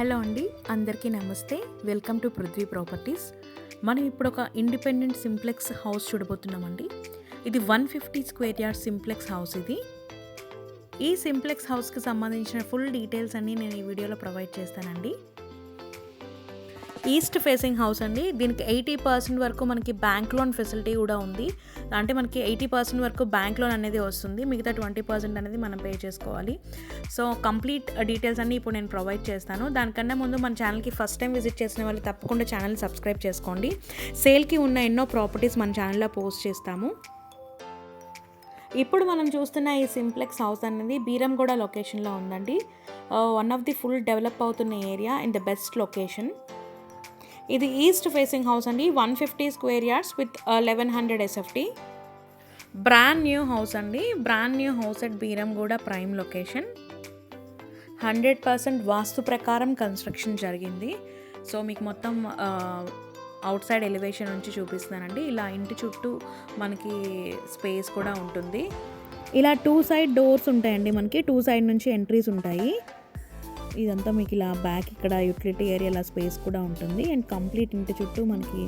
Hello అండి అందరికీ నమస్తే. Welcome to Prithvi properties. మనం ఇప్పుడు ఒక ఇండిపెండెంట్ సింప్లెక్స్ హౌస్ చూడబోతున్నామండి. ఇది one fifty square yard simplex house ఇది. ఈ సింప్లెక్స్ హౌస్కి సంబంధించిన ఫుల్ డీటెయిల్స్ అన్నీ నేను ఈ వీడియోలో ప్రొవైడ్ చేస్తానండి. ఈస్ట్ ఫేసింగ్ హౌస్ అండి. దీనికి ఎయిటీ పర్సెంట్ వరకు మనకి బ్యాంక్ లోన్ ఫెసిలిటీ కూడా ఉంది. అంటే మనకి ఎయిటీ పర్సెంట్ వరకు బ్యాంక్ లోన్ అనేది వస్తుంది. మిగతా ట్వంటీ పర్సెంట్ అనేది మనం పే చేసుకోవాలి. సో కంప్లీట్ డీటెయిల్స్ అన్నీ ఇప్పుడు నేను ప్రొవైడ్ చేస్తాను. దానికన్నా ముందు మన ఛానల్కి ఫస్ట్ టైం విజిట్ చేసిన వాళ్ళు తప్పకుండా ఛానల్ సబ్స్క్రైబ్ చేసుకోండి. సేల్కి ఉన్న ఎన్నో ప్రాపర్టీస్ మన ఛానల్లో పోస్ట్ చేస్తాము. ఇప్పుడు మనం చూస్తున్న ఈ సింప్లెక్స్ హౌస్ అనేది బీరంగూడ లొకేషన్లో ఉందండి. One of the full develop అవుతున్న area in the best location. ఇది ఈస్ట్ ఫేసింగ్ హౌస్ అండి. One fifty square yards with eleven hundred SFT brand new house అండి. Brand new house at Beeramguda prime location. Hundred percent vastu ప్రకారం construction జరిగింది. So మీకు మొత్తం out side elevation నుంచి చూపిస్తున్నానండి. ఇలా ఇంటి చుట్టూ మనకి స్పేస్ కూడా ఉంటుంది. ఇలా టూ సైడ్ డోర్స్ ఉంటాయండి మనకి. టూ సైడ్ నుంచి ఎంట్రీస్ ఉంటాయి. ఇదంతా మీకు ఇలా బ్యాక్ ఇక్కడ యూటిలిటీ ఏరియా స్పేస్ కూడా ఉంటుంది. అండ్ కంప్లీట్ ఇంటి చుట్టూ మనకి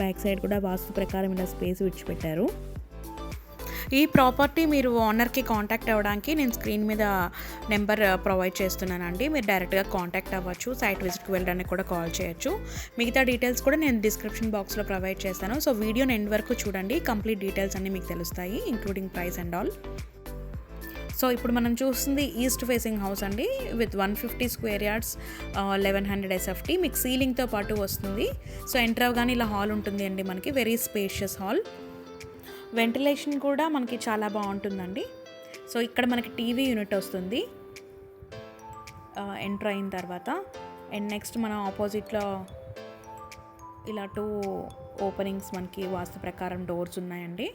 బ్యాక్ సైడ్ కూడా వాస్తు ప్రకారం ఇలా స్పేస్ విడిచిపెట్టారు. ఈ ప్రాపర్టీ మీరు ఓనర్కి కాంటాక్ట్ అవ్వడానికి నేను స్క్రీన్ మీద నెంబర్ ప్రొవైడ్ uh, చేస్తున్నానండి. మీరు డైరెక్ట్గా కాంటాక్ట్ అవ్వచ్చు సైట్ విజిట్కి వెళ్ళడానికి కూడా కాల్ చేయొచ్చు. మిగతా డీటెయిల్స్ కూడా నేను డిస్క్రిప్షన్ బాక్స్లో ప్రొవైడ్ చేస్తాను. సో వీడియోని ఎండ్ వరకు చూడండి. కంప్లీట్ డీటెయిల్స్ అన్నీ మీకు తెలుస్తాయి including price and all so ఇప్పుడు మనం చూస్తుంది ఈస్ట్ ఫేసింగ్ హౌస్ అండి with one fifty square yards eleven hundred SFT మీకు సీలింగ్తో పాటు వస్తుంది. సో ఎంటర్ అవగానే ఇలా హాల్ ఉంటుంది అండి మనకి వెరీ స్పేషియస్ హాల్. వెంటిలేషన్ కూడా మనకి చాలా బాగుంటుందండి. సో ఇక్కడ మనకి టీవీ యూనిట్ వస్తుంది. ఎంటర్ అయిన తర్వాత అండ్ నెక్స్ట్ మనం ఆపోజిట్లో ఇలా టూ ఓపెనింగ్స్ మనకి వాస్తు ప్రకారం డోర్స్ ఉన్నాయండి.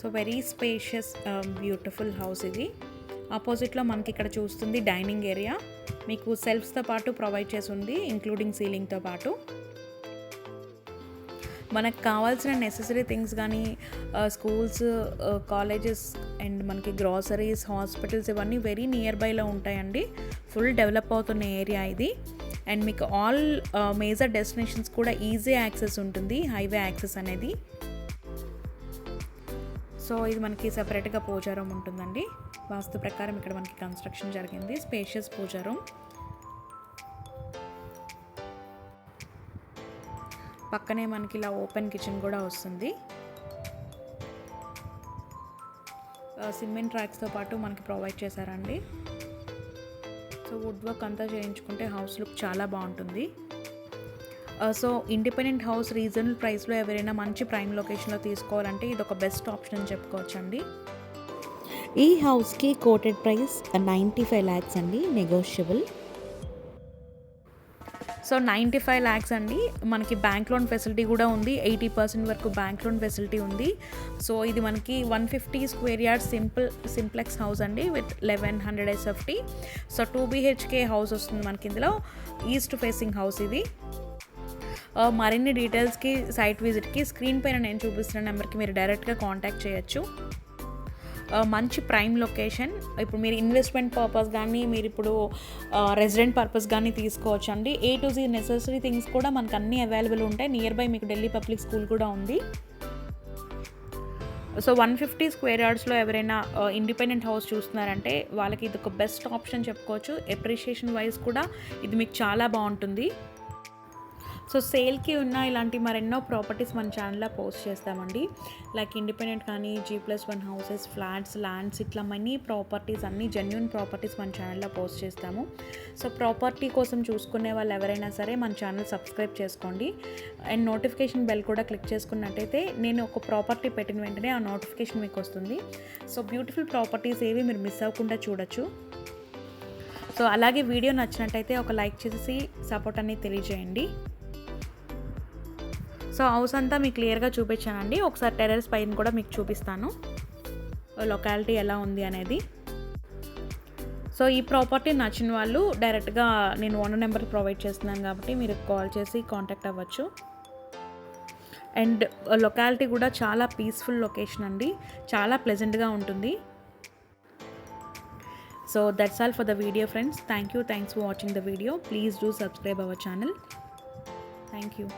So very spacious um, beautiful house ఇది. ఆపోజిట్లో మనకి ఇక్కడ చూస్తుంది డైనింగ్ ఏరియా. మీకు సెల్ఫ్స్తో పాటు ప్రొవైడ్ చేసి ఉంది ఇంక్లూడింగ్ సీలింగ్తో పాటు. మనకు కావాల్సిన నెససరీ థింగ్స్ కానీ స్కూల్స్ కాలేజెస్ అండ్ మనకి గ్రాసరీస్ హాస్పిటల్స్ ఇవన్నీ వెరీ నియర్ బైలో ఉంటాయండి. ఫుల్ డెవలప్ అవుతున్న ఏరియా ఇది. అండ్ మీకు ఆల్ మేజర్ డెస్టినేషన్స్ కూడా ఈజీ యాక్సెస్ ఉంటుంది హైవే యాక్సెస్ అనేది. సో ఇది మనకి సపరేట్గా పూజా రూమ్ ఉంటుందండి. వాస్తు ప్రకారం ఇక్కడ మనకి కన్స్ట్రక్షన్ జరిగింది. Spacious pooja room. పక్కనే మనకి ఇలా ఓపెన్ కిచెన్ కూడా వస్తుంది. సిమెంట్ ట్రాక్స్తో పాటు మనకి ప్రొవైడ్ చేశారండి. సో వుడ్ వర్క్ అంతా చేయించుకుంటే హౌస్ లుక్ చాలా బాగుంటుంది. సో ఇండిపెండెంట్ హౌస్ రీజనబుల్ ప్రైస్లో ఎవరైనా మంచి ప్రైమ్ లొకేషన్లో తీసుకోవాలంటే ఇది ఒక బెస్ట్ ఆప్షన్ అని చెప్పుకోవచ్చండి. ఈ హౌస్కి quoted price ninety five lakhs అండి negotiable so ninety five lakhs అండి. మనకి బ్యాంక్ లోన్ ఫెసిలిటీ కూడా ఉంది. ఎయిటీ పర్సెంట్ వరకు బ్యాంక్ లోన్ ఫెసిలిటీ ఉంది. సో ఇది మనకి one fifty square yard simple simplex house అండి with eleven hundred SFT so two BHK house వస్తుంది మనకి ఇందులో. ఈస్ట్ ఫేసింగ్ హౌస్ ఇది. మరిన్ని డీటెయిల్స్కి సైట్ విజిట్కి స్క్రీన్ పైన నేను చూపిస్తున్న నెంబర్కి మీరు డైరెక్ట్గా కాంటాక్ట్ చేయొచ్చు. మంచి ప్రైమ్ లొకేషన్. ఇప్పుడు మీరు ఇన్వెస్ట్మెంట్ పర్పస్ కానీ మీరు ఇప్పుడు రెసిడెంట్ పర్పస్ కానీ తీసుకోవచ్చు అండి A to Z necessary things కూడా మనకు అన్నీ అవైలబుల్ ఉంటాయి. నియర్ బై మీకు ఢిల్లీ పబ్లిక్ స్కూల్ కూడా ఉంది. సో వన్ ఫిఫ్టీ స్క్వేర్ యార్డ్స్లో ఎవరైనా ఇండిపెండెంట్ హౌస్ చూస్తున్నారంటే వాళ్ళకి ఇది ఒక బెస్ట్ ఆప్షన్ చెప్పుకోవచ్చు. ఎప్రిషియేషన్ వైజ్ కూడా ఇది మీకు చాలా బాగుంటుంది. సో సేల్కి ఉన్న ఇలాంటి మరెన్నో ప్రాపర్టీస్ మన ఛానల్లో పోస్ట్ చేస్తామండి. లైక్ ఇండిపెండెంట్ కానీ G plus one houses flats lands ఇట్లా మనీ ప్రాపర్టీస్ అన్ని జెన్యున్ ప్రాపర్టీస్ మన ఛానల్లో పోస్ట్ చేస్తాము. సో ప్రాపర్టీ కోసం చూసుకునే వాళ్ళు ఎవరైనా సరే మన ఛానల్ సబ్స్క్రైబ్ చేసుకోండి. అండ్ నోటిఫికేషన్ బెల్ కూడా క్లిక్ చేసుకున్నట్టయితే నేను ఒక ప్రాపర్టీ పెట్టిన వెంటనే ఆ నోటిఫికేషన్ మీకు వస్తుంది. సో బ్యూటిఫుల్ ప్రాపర్టీస్ ఏవి మీరు మిస్ అవ్వకుండా చూడొచ్చు. సో అలాగే వీడియో నచ్చినట్టయితే ఒక లైక్ చేసి సపోర్ట్ అనేది తెలియజేయండి. సో హౌస్ అంతా మీకు క్లియర్గా చూపించానండి. ఒకసారి టెర్రస్ పైన కూడా మీకు చూపిస్తాను. లొకాలిటీ ఎలా ఉంది అనేది. సో ఈ ప్రాపర్టీ నచ్చిన వాళ్ళు డైరెక్ట్గా నేను ఓనర్ నెంబర్ ప్రొవైడ్ చేస్తున్నాను కాబట్టి మీరు కాల్ చేసి కాంటాక్ట్ అవ్వచ్చు. అండ్ లొకాలిటీ కూడా చాలా పీస్ఫుల్ లొకేషన్ అండి. చాలా ప్లెజెంట్గా ఉంటుంది. So that's all for the video friends. Thank you. Thanks for watching the video. Please do subscribe our channel. Thank you.